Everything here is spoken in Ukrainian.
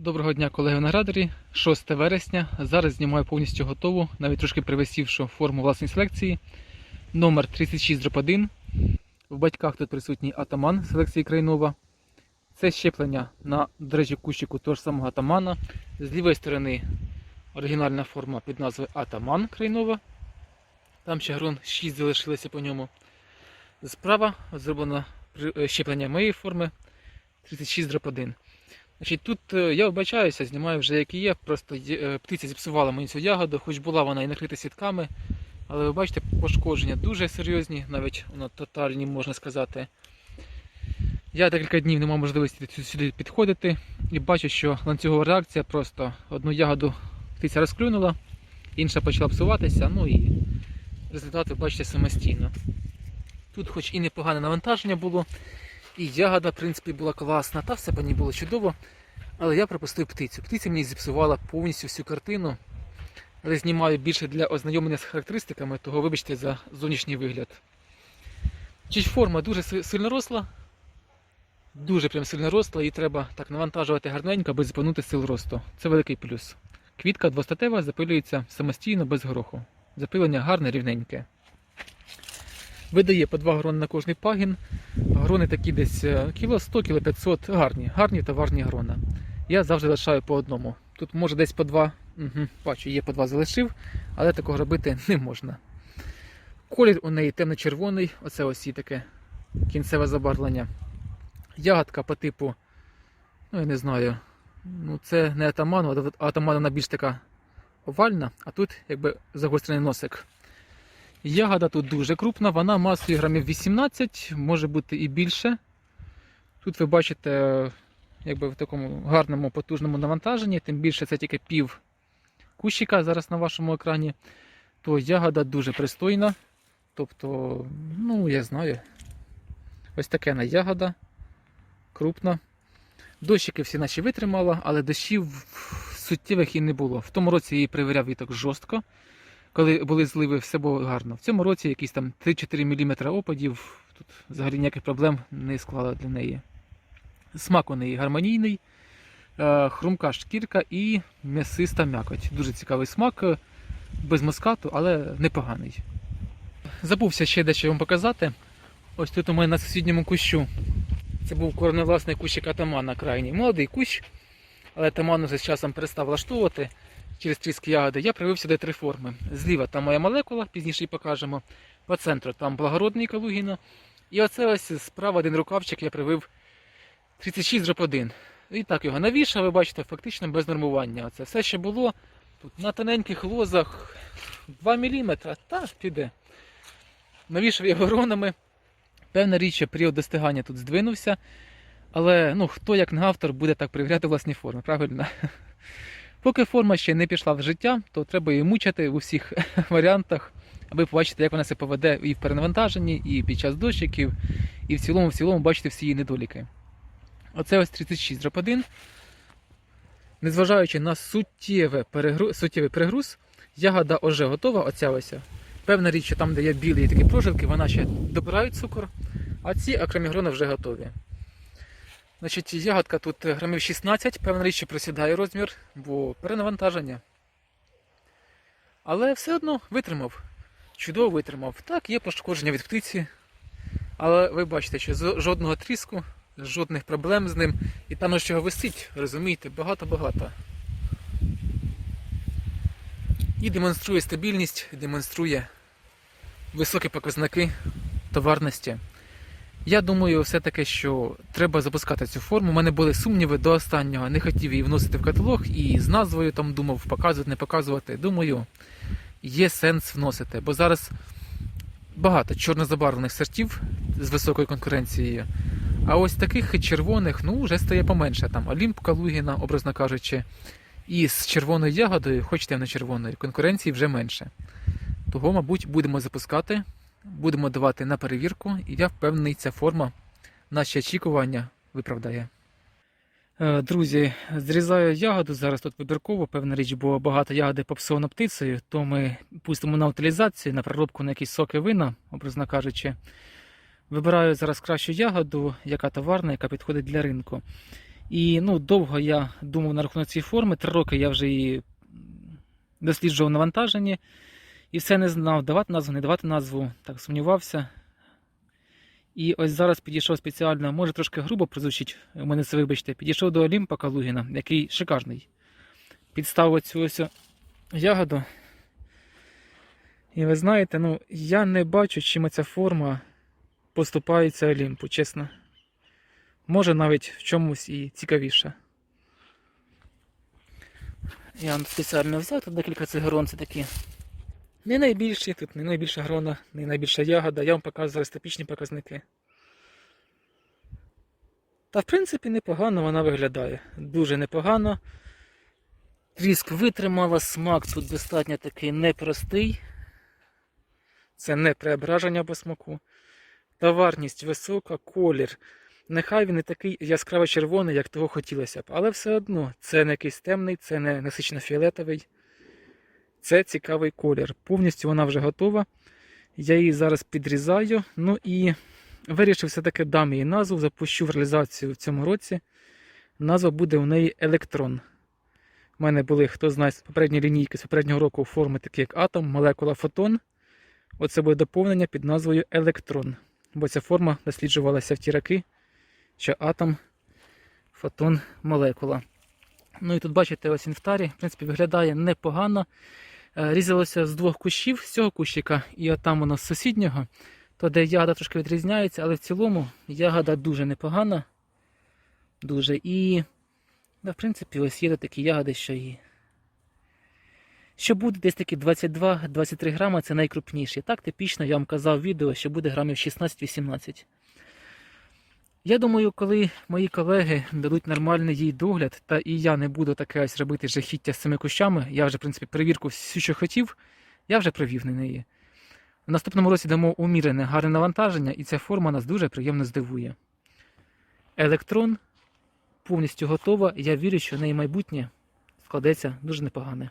Доброго дня, колеги виноградарі. 6 вересня. Зараз знімаю повністю готову, навіть трошки привисівшу форму власної селекції. Номер 36 В батьках тут присутній атаман селекції Крайнова. Це щеплення на, до речі, кущику того ж самого атамана. З лівої сторони оригінальна форма під назвою Атаман Крайнова. Там ще грон 6 залишилося по ньому. Справа зроблено е, щеплення моєї форми 36 Значить, тут е, я вибачаюся, знімаю вже як є. Просто е, птиця зіпсувала мені цю ягоду, хоч була вона і накрита сітками. Але ви бачите, пошкодження дуже серйозні, навіть воно тотальні, можна сказати. Я декілька днів не мав можливості сюди підходити і бачу, що ланцюгова реакція просто одну ягоду птиця розклюнула, інша почала псуватися, ну і результат ви бачите самостійно. Тут хоч і непогане навантаження було, і ягода, в принципі, була класна, та все ній було чудово. Але я пропустив птицю. Птиця мені зіпсувала повністю всю картину. Але знімаю більше для ознайомлення з характеристиками, того вибачте за зовнішній вигляд. Чич форма дуже сильно росла. Дуже прям сильно росла, і треба так навантажувати гарненько, аби зупинити сил росту. Це великий плюс. Квітка двостатева запилюється самостійно без гороху. Запилення гарне, рівненьке. Видає по два грони на кожний пагін. Грони такі десь е, кіло 100, кіло 500, гарні, гарні товарні грона. Я завжди лишаю по одному. Тут може десь по два. Угу, бачу, є по два залишив, але такого робити не можна. Колір у неї темно-червоний, оце ось і таке кінцеве забарвлення. Ягодка по типу, ну я не знаю, ну це не атаману, а атаману вона більш така овальна, а тут якби загострений носик. Ягода тут дуже крупна, вона масою грамів 18, може бути і більше. Тут ви бачите, якби в такому гарному потужному навантаженні, тим більше це тільки пів кущика зараз на вашому екрані, то ягода дуже пристойна. Тобто, ну, я знаю, ось таке на ягода, крупна. Дощики всі наші витримала, але дощів суттєвих і не було. В тому році її перевіряв віток жорстко коли були зливи, все було гарно. В цьому році якісь там 3-4 мм опадів, тут взагалі ніяких проблем не склало для неї. Смак у неї гармонійний, е, хрумка шкірка і м'ясиста м'якоть. Дуже цікавий смак, е, без москату, але непоганий. Забувся ще дещо вам показати. Ось тут у мене на сусідньому кущу. Це був корневласний кущик атамана крайній. Молодий кущ, але атаман вже з часом перестав влаштовувати через тріски ягоди, я привив сюди три форми. Зліва там моя молекула, пізніше її покажемо. По центру там благородний Калугіна. І оце ось справа один рукавчик я привив 36 дроп 1. І так його навішав, ви бачите, фактично без нормування. Оце все, що було тут на тоненьких лозах 2 мм, так піде. Навішав його гронами. Певна річ, період достигання тут здвинувся. Але ну, хто як не автор буде так перевіряти власні форми, правильно? Поки форма ще не пішла в життя, то треба її мучити в усіх варіантах, аби побачити, як вона себе поведе і в перенавантаженні, і під час дощиків, і в цілому, в цілому бачити всі її недоліки. Оце ось 36 дроп 1. Незважаючи на суттєве перегруз, суттєвий перегруз, ягода вже готова, оця ось. Певна річ, що там, де є білі такі прожилки, вона ще добирають цукор, а ці акромігрони вже готові. Значить, ягодка тут грамів 16, певна річ, що просідає розмір, бо перенавантаження. Але все одно витримав. Чудово витримав. Так, є пошкодження від птиці. Але ви бачите, що з- жодного тріску, жодних проблем з ним. І там що його висить, розумієте, багато-багато. І демонструє стабільність, демонструє високі показники товарності. Я думаю, все-таки, що треба запускати цю форму. У мене були сумніви до останнього. Не хотів її вносити в каталог і з назвою там думав показувати, не показувати. Думаю, є сенс вносити, бо зараз багато чорнозабарвлених сортів з високою конкуренцією. А ось таких червоних, ну, вже стає поменше. Там Олімп Калугіна, образно кажучи, і з червоною ягодою, хоч темно червоною, конкуренції вже менше. Того, мабуть, будемо запускати будемо давати на перевірку, і я впевнений, ця форма наші очікування виправдає. Е, Друзі, зрізаю ягоду зараз тут вибірково, певна річ, бо багато ягоди попсовано птицею, то ми пустимо на утилізацію, на проробку на якісь соки вина, образно кажучи. Вибираю зараз кращу ягоду, яка товарна, яка підходить для ринку. І ну, довго я думав на рахунок цієї форми. Три роки я вже її досліджував навантаження і все не знав, давати назву, не давати назву, так сумнівався. І ось зараз підійшов спеціально, може трошки грубо прозвучить, у мене це вибачте, підійшов до Олімпа Калугіна, який шикарний. Підставив цю ось ягоду. І ви знаєте, ну, я не бачу, чим ця форма поступається Олімпу, чесно. Може навіть в чомусь і цікавіше. Я спеціально взяв тут декілька цих грон, це такі. Не найбільші, тут не найбільша грона, не найбільша ягода. Я вам показую зараз типічні показники. Та в принципі непогано вона виглядає. Дуже непогано. Тріск витримала, смак тут достатньо такий непростий. Це не преображення по смаку. Товарність висока, колір. Нехай він не такий яскраво червоний, як того хотілося б, але все одно це не якийсь темний, це не насичено фіолетовий. Це цікавий колір. Повністю вона вже готова. Я її зараз підрізаю. Ну і вирішив все-таки дам їй назву, запущу в реалізацію в цьому році. Назва буде у неї Електрон. У мене були, хто знає з попередньої лінійки, з попереднього року форми, такі як атом, молекула, фотон. Оце буде доповнення під назвою Електрон. Бо ця форма досліджувалася в ті роки, що атом, фотон, молекула. Ну і тут бачите, ось він в тарі, в принципі, виглядає непогано. Е, Різалося з двох кущів, з цього кущика, і отам воно з сусіднього, то де ягода трошки відрізняється, але в цілому ягода дуже непогана. Дуже. І, да, в принципі, ось є такі ягоди, що і. Що буде десь такі 22-23 грама, це найкрупніші. Так, типічно я вам казав в відео, що буде грамів 16-18. Я думаю, коли мої колеги дадуть нормальний їй догляд, та і я не буду таке ось робити жахіття з цими кущами, я вже, в принципі, перевірку всю, що хотів, я вже провів на неї. В наступному році дамо умірене гарне навантаження, і ця форма нас дуже приємно здивує. Електрон повністю готова, я вірю, що в неї майбутнє складеться дуже непогане.